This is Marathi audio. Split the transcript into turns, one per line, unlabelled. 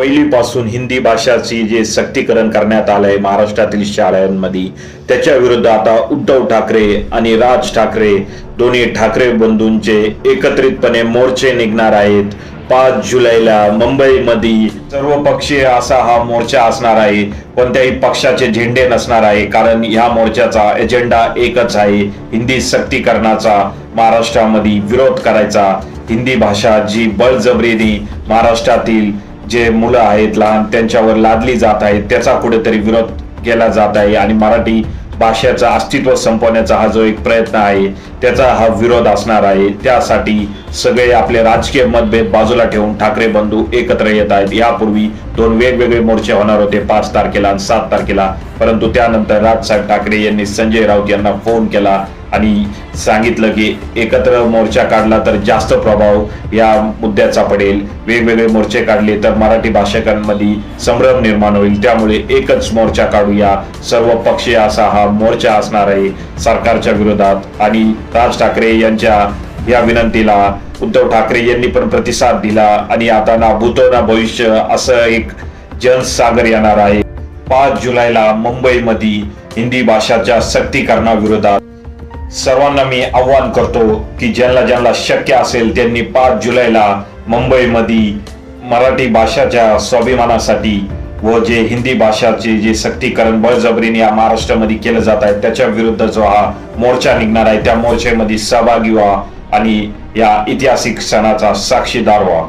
पहिलीपासून हिंदी भाषाची जे सक्तीकरण करण्यात आलंय महाराष्ट्रातील शाळांमध्ये त्याच्या विरुद्ध आता उद्धव ठाकरे आणि राज ठाकरे दोन्ही ठाकरे बंधूंचे एकत्रितपणे मोर्चे निघणार आहेत. पाच जुलैला मुंबईमध्ये सर्वपक्षीय असा हा मोर्चा असणार आहे. कोणत्याही पक्षाचे झेंडे नसणार आहे कारण ह्या मोर्चाचा एजेंडा एकच आहे. हिंदी सक्तीकरणाचा महाराष्ट्रामध्ये विरोध करायचा. हिंदी भाषा जी बळजबरीने महाराष्ट्रातील जे मुलं आहेत लहान त्यांच्यावर लादली जात आहे त्याचा कुठेतरी विरोध केला जात आहे आणि मराठी भाषेचं अस्तित्व संपवण्याचा हा जो एक प्रयत्न आहे त्याचा हा विरोध असणार आहे. त्यासाठी सगळे आपले राजकीय मतभेद बाजूला ठेवून ठाकरे बंधू एकत्र येत आहेत. यापूर्वी दोन वेगवेगळे मोर्चे होणार होते पाच तारखेला आणि सात तारखेला. परंतु त्यानंतर राजसाहेब ठाकरे यांनी संजय राऊत यांना फोन केला. आणि सांगितलं की एकत्र मोर्चा काढला तर जास्त प्रभाव या मुद्द्याचा पडेल. वेगवेगळे मोर्चे काढले तर मराठी भाषिकांमध्ये संभ्रम निर्माण होईल. त्यामुळे एकच मोर्चा काढूया. सर्व पक्षीय असा हा मोर्चा असणार आहे सरकारच्या विरोधात. आणि राज ठाकरे यांच्या या विनंतीला उद्धव ठाकरे यांनी पण प्रतिसाद दिला. आणि आता ना भूतो ना भविष्य असं एक जनसागर येणार आहे. पाच जुलैला मुंबईमध्ये हिंदी भाषाच्या सक्तीकरणाविरोधात सर्वांना मी आव्हान करतो की ज्यांना ज्यांना शक्य असेल त्यांनी पाच जुलैला मुंबईमध्ये मराठी भाषाच्या स्वाभिमानासाठी व जे हिंदी भाषाचे जे सक्तीकरण बळजबरीने या महाराष्ट्रामध्ये केलं जात आहे त्याच्या विरुद्ध जो हा मोर्चा निघणार आहे त्या मोर्चामध्ये सहभागी व्हा आणि या ऐतिहासिक सणाचा साक्षीदार व्हा.